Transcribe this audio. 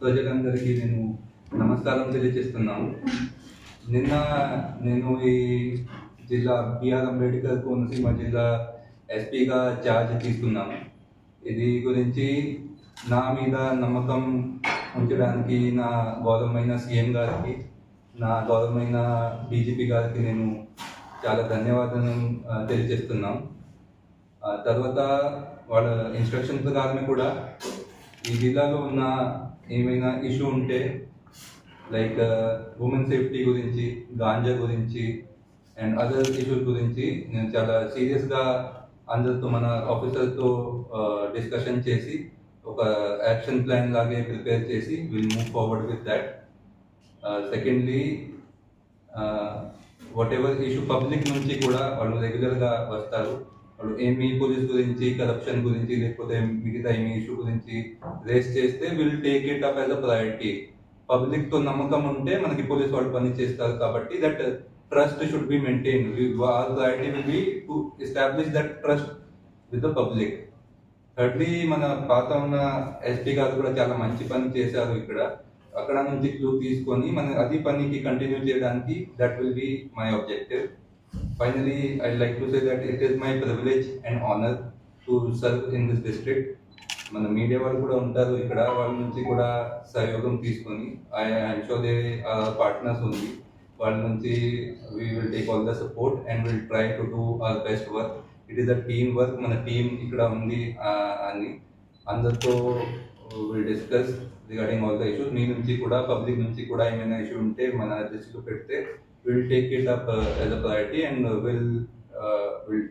ప్రజలందరికీ నేను నమస్కారం తెలియజేస్తున్నాను. నిన్న నేను ఈ జిల్లా బిఆర్ అంబేద్కర్ కోనసీమ జిల్లా ఎస్పీగా ఛార్జ్ తీసుకున్నాను ఇది గురించి నా మీద నమ్మకం ఉంచడానికి నా గౌరవమైన సీఎం గారికి నా గౌరవమైన బీజేపీ గారికి నేను చాలా ధన్యవాదాలు తెలియజేస్తున్నాను. తర్వాత వాళ్ళ ఇన్స్ట్రక్షన్ ప్రకారమే కూడా ఈ జిల్లాలో ఉన్న ఏమైనా ఇష్యూ ఉంటే లైక్ uh, ఉమెన్ సేఫ్టీ గురించి గాంజా గురించి అండ్ అదర్ ఇష్యూస్ గురించి నేను చాలా సీరియస్గా అందరితో మన ఆఫీసర్తో డిస్కషన్ uh, చేసి ఒక యాక్షన్ ప్లాన్ లాగే ప్రిపేర్ చేసి will move forward with that secondly whatever issue public నుంచి కూడా వాళ్ళు రెగ్యులర్గా వస్తారు. వాళ్ళు ఏమి పోలీస్ గురించి కరప్షన్ గురించి లేకపోతే మిగతా మీ ఇష్యూ గురించి రేస్ చేస్తే will take it up as a priority పబ్లిక్తో నమ్మకం ఉంటే మనకి పోలీస్ వాళ్ళు పని చేస్తారు కాబట్టి that trust should be maintain our priority will be to establish that trust with the public thirdly మన పాత ఉన్న ఎస్పీ గారు కూడా చాలా మంచి పని చేశారు ఇక్కడ. అక్కడ నుంచి క్లూ తీసుకొని మన అది పనికి కంటిన్యూ చేయడానికి that will be my objective Finally, I like to say that it is my privilege and honor to serve in this district మన మీడియా వాళ్ళు కూడా ఉంటారు. ఇక్కడ వాళ్ళ నుంచి కూడా సహయోగం తీసుకొని I I'm sure they partners ఉంది వాళ్ళ నుంచి we will take all the support and will try to do our best work it is a team work మన టీం ఇక్కడ ఉంది అని అందరితో will discuss regarding all the issues మీ నుంచి కూడా పబ్లిక్ నుంచి కూడా ఏమైనా ఇష్యూ ఉంటే మన దృష్టిలో పెడితే we'll take it up uh, as a priority and uh, we'll, uh, we'll